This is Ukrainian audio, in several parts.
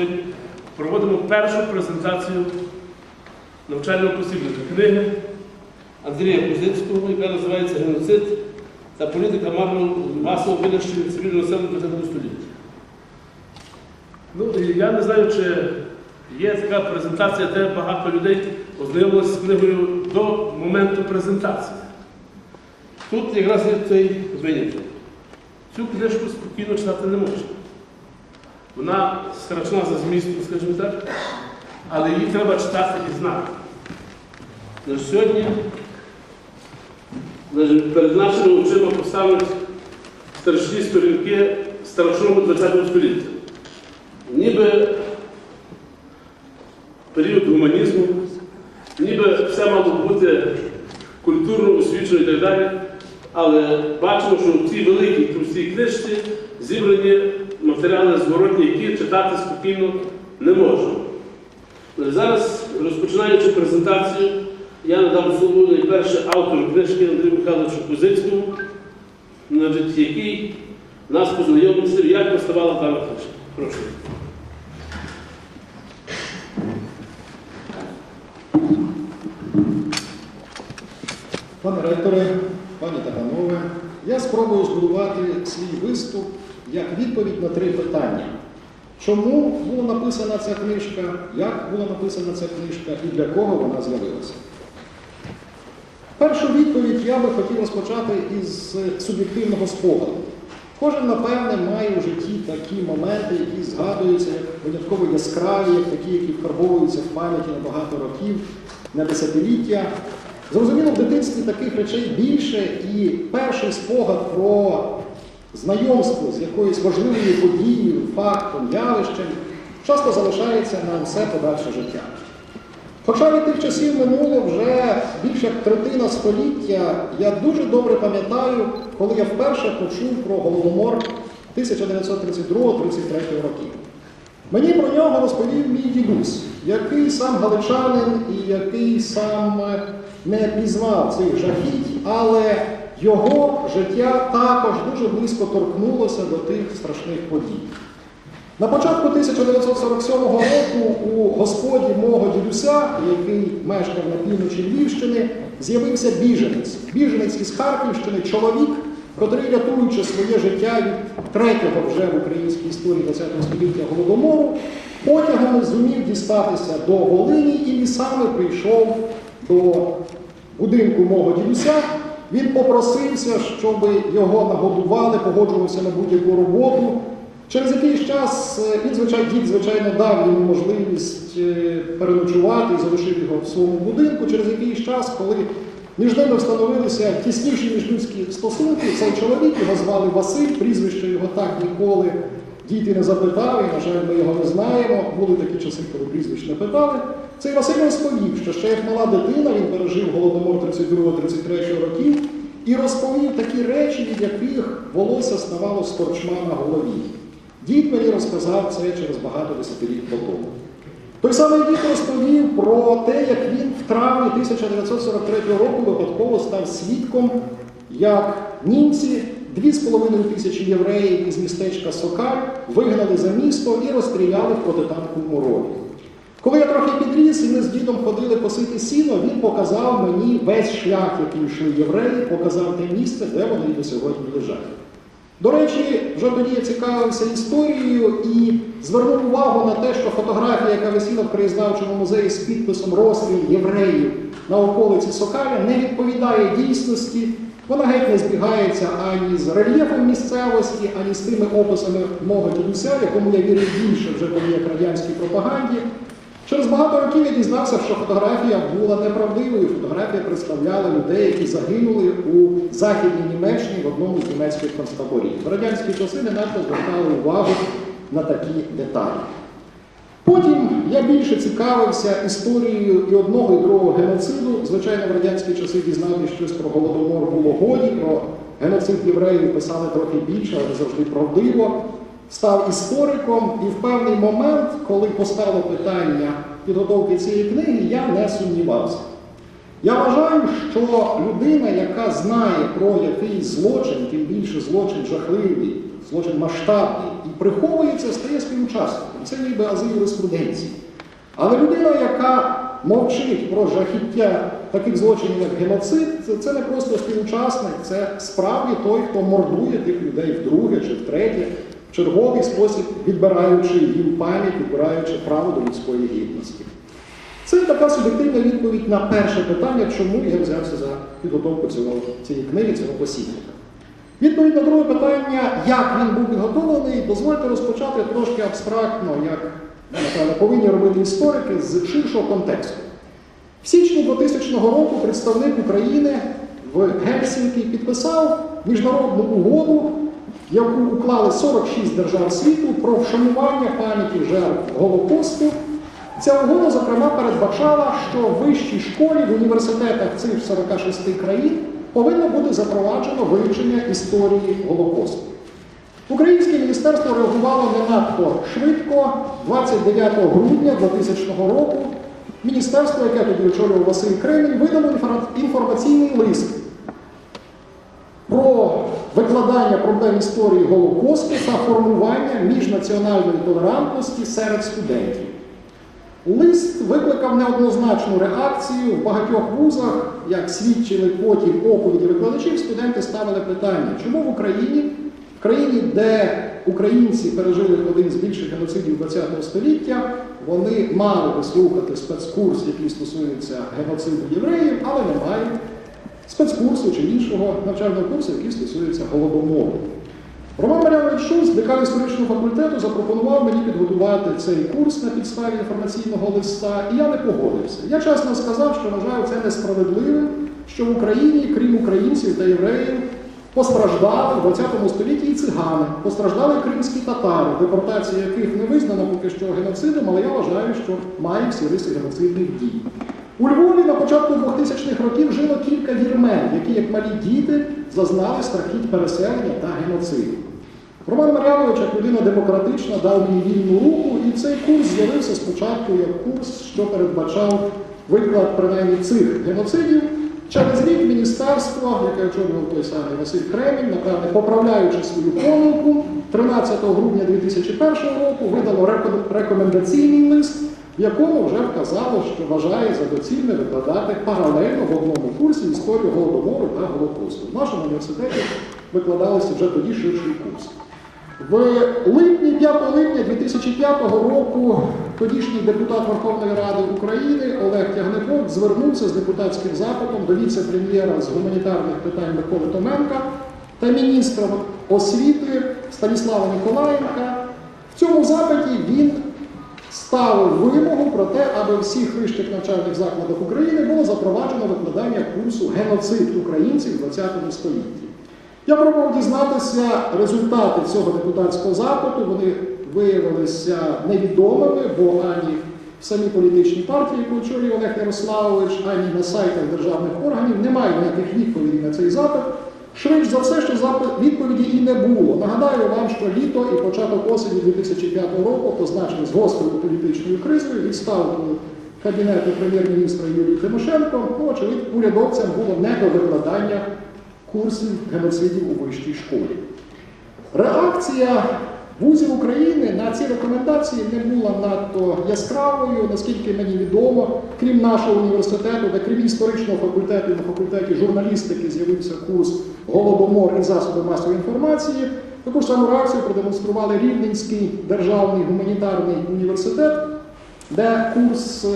сьогодні проводимо першу презентацію навчального посібника книги Андрія Кузицького, яка називається Геноцид та політика масового винищення цивільного населення ХХ століття. Ну, я не знаю, чи є така презентація, де багато людей ознайомилися з книгою до моменту презентації. Тут якраз є цей виняток. Цю книжку спокійно читати не можна. Вона страшна за змістом, скажімо так, але її треба читати і знати. Тож сьогодні перед нашими очима поставлять страшні сторінки страшного ХХ століття. Ніби період гуманізму, ніби все мало бути культурно освічено і так далі. Але бачимо, що в цій великій товстій книжці зібрані матеріали зворотні, які читати спокійно не можна. Зараз, розпочинаючи презентацію, я надам слово найперше автору книжки Андрію Михайловичу Кузицькому, який нас познайомив як поставала дана книжка. Прошу. Пане ректоре, пані та панове, я спробую збудувати свій виступ як відповідь на три питання. Чому була написана ця книжка, як була написана ця книжка і для кого вона з'явилася? Першу відповідь я би хотів розпочати із суб'єктивного спогаду. Кожен, напевне, має у житті такі моменти, які згадуються як винятково яскраві, як такі, які вкарбовуються в пам'яті на багато років, на десятиліття. Зрозуміло, в дитинстві таких речей більше, і перший спогад про знайомство з якоюсь важливою подією, фактом, явищем часто залишається на все подальше життя. Хоча від тих часів минуло вже більше як третина століття, я дуже добре пам'ятаю, коли я вперше почув про голодомор 1932-33 років. Мені про нього розповів мій дідусь, який сам галичанин і який сам е, не пізнав цих жахіть, але його життя також дуже близько торкнулося до тих страшних подій. На початку 1947 року у господі мого дідуся, який мешкав на півночі Львівщини, з'явився біженець. Біженець із Харківщини, чоловік, котрий, рятуючи своє життя від третього вже в українській історії ХХ століття голодомору, потягом зумів дістатися до Волині і лісами прийшов до будинку мого дідуся. Він попросився, щоб його нагодували, погоджувався на будь-яку роботу. Через якийсь час е, він, звичайно, дід, звичайно, дав йому можливість е, переночувати і залишив його в своєму будинку. Через якийсь час, коли між ними встановилися тісніші міжлюдські стосунки, цей чоловік його звали Василь, прізвище його так ніколи діти не запитали, на жаль, ми його не знаємо. Були такі часи, коли прізвищ не питали. Цей Василь розповів, що ще як мала дитина він пережив голодомор 32-33 років і розповів такі речі, від яких волосся ставало з торчма на голові. Дід мені розказав це через багато десятиліть по тому. Той самий дід розповів про те, як він в травні 1943 року випадково став свідком, як німці 2,5 тисячі євреїв із містечка Сокаль вигнали за місто і розстріляли в протитанковому рові. Коли я трохи підріс, і ми з дідом ходили косити сіно, він показав мені весь шлях, який йшли євреї, показав те місце, де вони до сьогодні лежать. До речі, вже тоді я цікавився історією і звернув увагу на те, що фотографія, яка висіла в краєзнавчому музеї з підписом розстріл євреїв на околиці Сокаля, не відповідає дійсності. Вона геть не збігається ані з рельєфом місцевості, ані з тими описами мого дідуся, якому я вірив більше вже тоді як радянській пропаганді. Через багато років я дізнався, що фотографія була неправдивою. Фотографія представляла людей, які загинули у Західній Німеччині в одному з німецьких концтаборів. Радянські часи не надто звертали увагу на такі деталі. Потім я більше цікавився історією і одного, і другого геноциду. Звичайно, в радянські часи дізнатися щось про голодомор було годі, про геноцид євреїв писали трохи більше, але завжди правдиво. Став істориком, і в певний момент, коли постало питання підготовки цієї книги, я не сумнівався. Я вважаю, що людина, яка знає про якийсь злочин, тим більше злочин жахливий, злочин масштабний і приховується, стає співучасником. Це ніби ази юриспруденції. Але людина, яка мовчить про жахіття таких злочинів, як геноцид, це, це не просто співучасник, це справді той, хто мордує тих людей вдруге чи втретє, черговий спосіб відбираючи їм пам'ять, відбираючи право до людської гідності. Це така суб'єктивна відповідь на перше питання, чому я взявся за підготовку цього, цієї книги, цього посібника. Відповідь на друге питання, як він був підготовлений, дозвольте розпочати трошки абстрактно, як напевно, повинні робити історики з ширшого контексту. В січні 2000 року представник України в Гельсінкі підписав міжнародну угоду, яку уклали 46 держав світу про вшанування пам'яті жертв Голокосту. Ця угода, зокрема, передбачала, що в вищій школі в університетах цих 46 країн повинно бути запроваджено вивчення історії Голокосту. Українське міністерство реагувало не надто швидко. 29 грудня 2000 року міністерство, яке тоді очолював Василь Кремінь, видало інформаційний лист про викладання проблем історії Голокосту та формування міжнаціональної толерантності серед студентів. Лист викликав неоднозначну реакцію в багатьох вузах, як свідчили потім оповіді викладачів, студенти ставили питання, чому в Україні, в країні, де українці пережили один з більших геноцидів ХХ століття, вони мали би слухати спецкурс, який стосується геноциду євреїв, але не мають спецкурсу чи іншого навчального курсу, який стосується голодомору. Роман Марянович Шуц, декан історичного факультету, запропонував мені підготувати цей курс на підставі інформаційного листа, і я не погодився. Я чесно сказав, що вважаю це несправедливим, що в Україні, крім українців та євреїв, постраждали в ХХ столітті і цигани, постраждали кримські татари, депортація яких не визнана поки що геноцидом, але я вважаю, що має всі риси геноцидних дій. У Львові на початку 2000-х років жило кілька вірмен, які, як малі діти, зазнали страхіть переселення та геноциду. Роман Мар'янович, як людина демократична, дав мені вільну руку, і цей курс з'явився спочатку як курс, що передбачав виклад принаймні цих геноцидів. Через рік міністерство, яке очолював той самий Василь Кремінь, напевне, поправляючи свою помилку, 13 грудня 2001 року видало рекомендаційний лист, в якому вже вказало, що вважає за доцільне викладати паралельно в одному курсі історію голодомору та голокосту. В нашому університеті викладалися вже тоді ширший курс. В липні, 5 липня 2005 року тодішній депутат Верховної Ради України Олег Тягнебок звернувся з депутатським запитом до віце-прем'єра з гуманітарних питань Миколи Томенка та міністра освіти Станіслава Ніколаєнка. В цьому запиті він ставив вимогу про те, аби всіх вищих навчальних закладах України було запроваджено викладання курсу геноцид українців в ХХ столітті. Я пробував дізнатися результати цього депутатського запиту. Вони виявилися невідомими, бо ані в самій політичній партії, яку очолює Олег Ярославович, ані на сайтах державних органів немає ніяких відповідей на цей запит. Швидше за все, що відповіді і не було. Нагадаю вам, що літо і початок осені 2005 року позначені з гострою політичною кризою, відставкою кабінету прем'єр-міністра Юлії Тимошенко, ну, очевидно, урядовцям було не до викладання курсів геноцидів у вищій школі. Реакція вузів України на ці рекомендації не була надто яскравою, наскільки мені відомо, крім нашого університету, де крім історичного факультету на факультеті журналістики з'явився курс Голодомор і засоби масової інформації. Таку ж саму реакцію продемонстрували Рівненський державний гуманітарний університет, де курс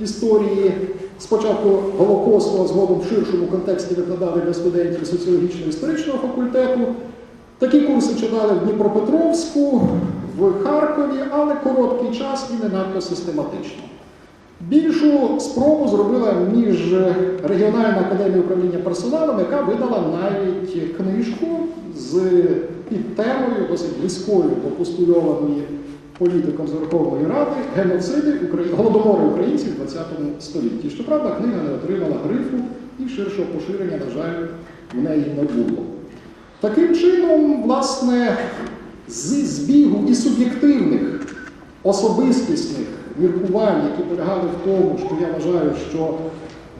історії спочатку Голокосту, а згодом в ширшому контексті викладали для студентів соціологічно-історичного факультету. Такі курси читали в Дніпропетровську, в Харкові, але короткий час і не надто систематично. Більшу спробу зробила міжрегіональна академія управління персоналом, яка видала навіть книжку з під темою, досить близькою до політиком з Верховної Ради геноциди голодомори українців в ХХ столітті. Щоправда, книга не отримала грифу і ширшого поширення, на жаль, в неї не було. Таким чином, власне, зі збігу і суб'єктивних особистісних міркувань, які полягали в тому, що я вважаю, що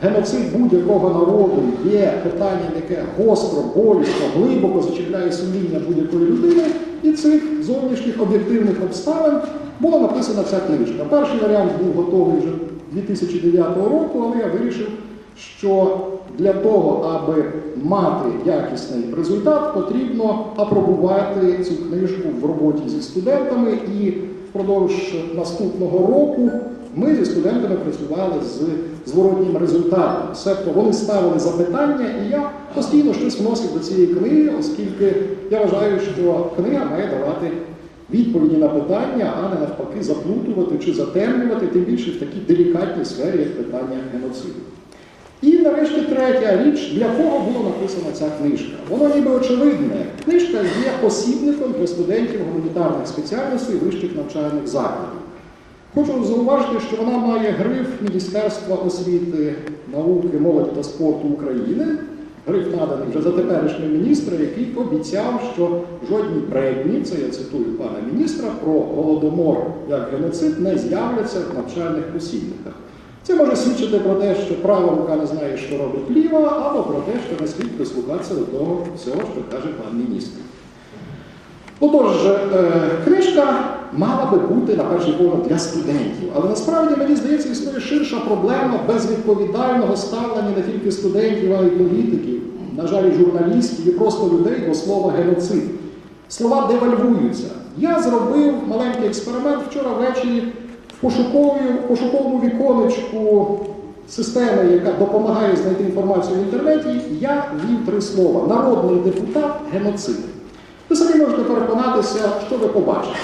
геноцид будь-якого народу є питанням, яке гостро, болісно, глибоко зачіпляє сумління будь-якої людини, і цих зовнішніх об'єктивних обставин була написана ця книжка. Перший варіант був готовий вже 2009 року, але я вирішив, що для того, аби мати якісний результат, потрібно апробувати цю книжку в роботі зі студентами. І впродовж наступного року ми зі студентами працювали з зворотнім результатом. Себто вони ставили запитання, і я постійно щось вносив до цієї книги, оскільки я вважаю, що книга має давати відповіді на питання, а не навпаки заплутувати чи затемнювати, тим більше в такій делікатній сфері, як питання геноциду. І нарешті третя річ, для кого була написана ця книжка. Воно ніби очевидне. Книжка є посібником для студентів гуманітарних спеціальностей вищих навчальних закладів. Хочу зауважити, що вона має гриф Міністерства освіти, науки, молоді та спорту України. Гриф наданий вже за теперішнього міністра, який обіцяв, що жодні премії, це я цитую пана міністра, про голодомор як геноцид не з'являться в навчальних посібниках. Це може свідчити про те, що права рука не знає, що робить ліва, або про те, що не слід прислухатися до того всього, що каже пан міністр. Отож, е, книжка мала би бути на перший погляд для студентів, але насправді мені здається, існує ширша проблема безвідповідального ставлення не тільки студентів, а й політиків, на жаль, і журналістів і просто людей до слова геноцид. Слова девальвуються. Я зробив маленький експеримент вчора ввечері в пошукові- пошуковому віконечку системи, яка допомагає знайти інформацію в інтернеті. Я ввів три слова: народний депутат геноцид. Ви самі можете переконатися, що ви побачите.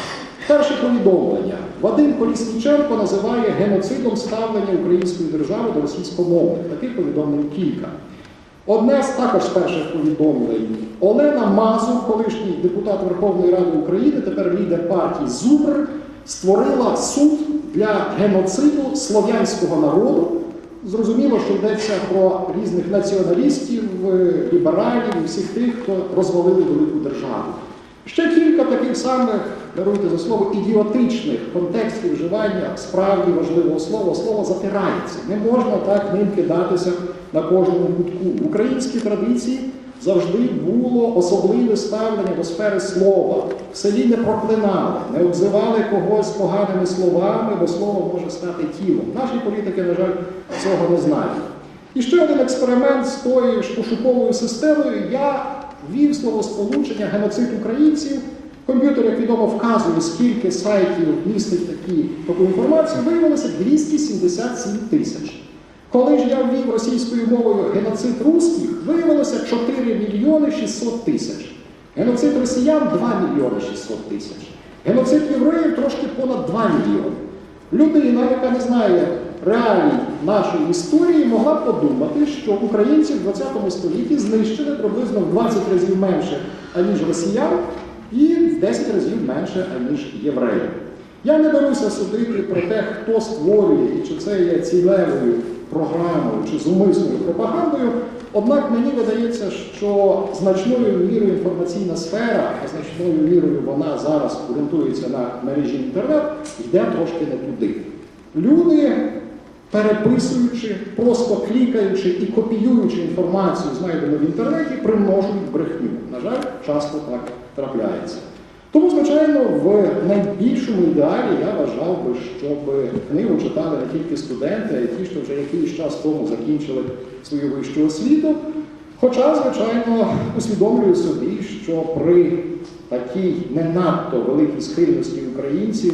Перше повідомлення. Вадим Колісніченко називає геноцидом ставлення української держави до російськомовних. Таких повідомлень кілька. Одне з також перших повідомлень. Олена Мазур, колишній депутат Верховної Ради України, тепер лідер партії ЗУБР, створила суд для геноциду слов'янського народу. Зрозуміло, що йдеться про різних націоналістів, е, лібералів і всіх тих, хто розвалили велику державу. Ще кілька таких самих, даруйте за слово, ідіотичних контекстів вживання справді важливого слова. Слово затирається. Не можна так ним кидатися на кожному кутку. В українській традиції завжди було особливе ставлення до сфери слова. В селі не проклинали, не обзивали когось поганими словами, бо слово може стати тілом. Наші політики, на жаль, цього не знають. І ще один експеримент з тою ж пошуковою системою. Я ввів словосполучення геноцид українців. Комп'ютер, як відомо, вказує, скільки сайтів містить такі, таку інформацію, виявилося 277 тисяч. Коли ж я ввів російською мовою геноцид русських, виявилося 4 мільйони 600 тисяч. Геноцид росіян 2 мільйони 600 тисяч. Геноцид євреїв трошки понад 2 мільйони. Людина, яка не знає реалій нашої історії, могла подумати, що українців в 20 столітті знищили приблизно в 20 разів менше, аніж росіян, і в 10 разів менше, аніж євреїв. Я не беруся судити про те, хто створює і чи це є цілевою програмою чи зумисною пропагандою. Однак мені видається, що значною мірою інформаційна сфера, а значною мірою вона зараз орієнтується на мережі інтернет, йде трошки не туди. Люди, переписуючи, просто клікаючи і копіюючи інформацію, знайдену в інтернеті, примножують брехню. На жаль, часто так трапляється. Тому, звичайно, в найбільшому ідеалі я вважав би, щоб книгу читали не тільки студенти, а й ті, що вже якийсь час тому закінчили свою вищу освіту. Хоча, звичайно, усвідомлюю собі, що при такій не надто великій схильності українців,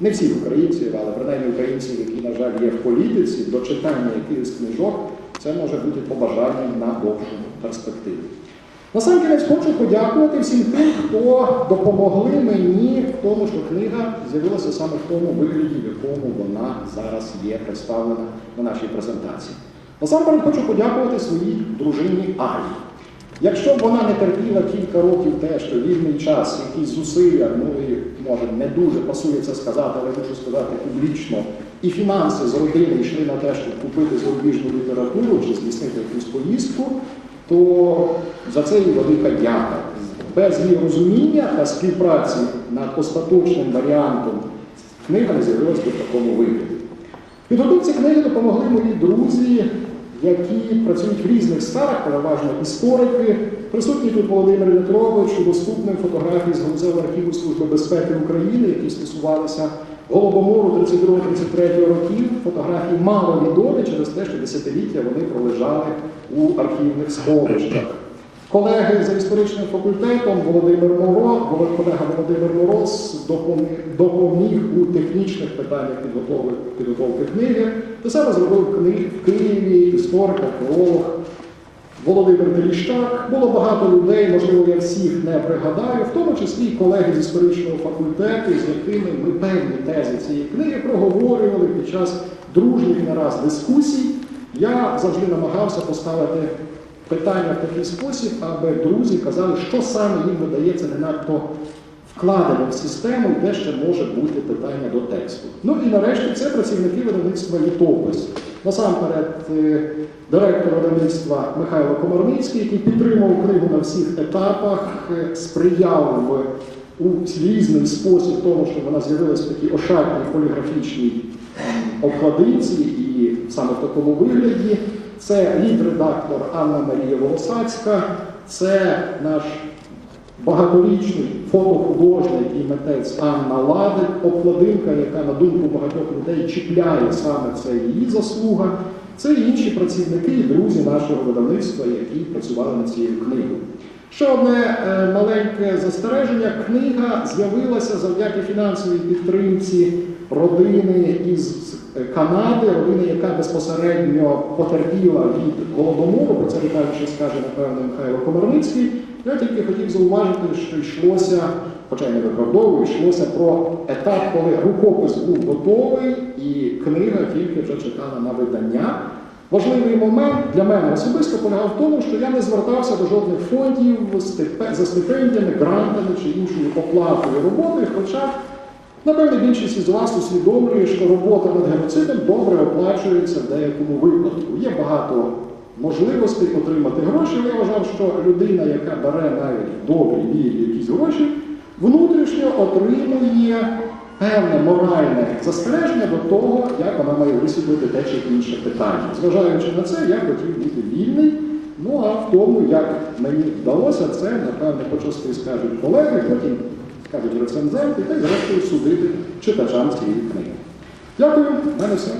не всіх українців, але принаймні українців, які, на жаль, є в політиці, до читання якихось книжок, це може бути побажанням на довшу перспективу. Насамкінець хочу подякувати всім тим, хто допомогли мені в тому, що книга з'явилася саме в тому вигляді, в якому вона зараз є представлена на нашій презентації. Насамперед хочу подякувати своїй дружині Алі. Якщо б вона не терпіла кілька років те, що вільний час, якісь зусилля, ну і може не дуже пасує це сказати, але хочу сказати публічно, і фінанси з родини йшли на те, щоб купити зарубіжну літературу чи здійснити якусь поїздку, то за це їй велика дяка. Без її розуміння та співпраці над остаточним варіантом книга не з'явилася в такому вигляді. Підготовці книги допомогли мої друзі, які працюють в різних сферах, переважно історики, Присутній тут Володимир В'ятрович, доступним фотографії з галузевого архіву Служби безпеки України, які стосувалися Голодомору 32-33 років. Фотографії мало відомі через те, що десятиліття вони пролежали у архівних сховищах. Колеги за історичним факультетом Володимир Моро, Воло- колега Володимир Мороз допоміг, у технічних питаннях підготовки, підготовки книги. Те саме зробив кни- в Києві історик, археолог Володимир Теріщак. Було багато людей, можливо, я всіх не пригадаю, в тому числі і колеги з історичного факультету, з якими ми певні тези цієї книги проговорювали під час дружніх не раз дискусій. Я завжди намагався поставити питання в такий спосіб, аби друзі казали, що саме їм видається не надто вкладено в систему, і де ще може бути питання до тексту. Ну і нарешті це працівники видавництва літопис. Насамперед, е, директор видавництва Михайло Комарницький, який підтримав книгу на всіх етапах, е, сприяв у різний спосіб тому, щоб вона з'явилась в такій ошатній поліграфічній м, обкладинці і саме в такому вигляді. Це лід-редактор Анна Марія Волосацька, це наш багаторічний фотохудожник і митець Анна Ладик, обкладинка, яка на думку багатьох людей чіпляє саме це її заслуга. Це і інші працівники і друзі нашого видавництва, які працювали над цією книгою. Ще одне е, маленьке застереження. Книга з'явилася завдяки фінансовій підтримці родини із е, Канади, родини, яка безпосередньо потерпіла від голодомору. Про це детальніше скаже, напевно, Михайло Комарницький. Я тільки хотів зауважити, що йшлося, хоча й не виправдовую, йшлося про етап, коли рукопис був готовий, і книга тільки вже чекала на видання. Важливий момент для мене особисто полягав в тому, що я не звертався до жодних фондів за стипендіями, грантами чи іншою оплатою роботи, хоча, напевно, більшість із вас усвідомлює, що робота над геноцидом добре оплачується в деякому випадку. Є багато можливостей отримати гроші. Я вважав, що людина, яка бере навіть в добрій вірі якісь гроші, внутрішньо отримує певне моральне застереження до того, як вона має висвітлити те чи інше питання. Зважаючи на це, я хотів бути вільний. Ну а в тому, як мені вдалося, це, напевне, почасти скажуть колеги, потім скажуть рецензенти, та й зрештою судити читачам цієї книги. Дякую, в мене все.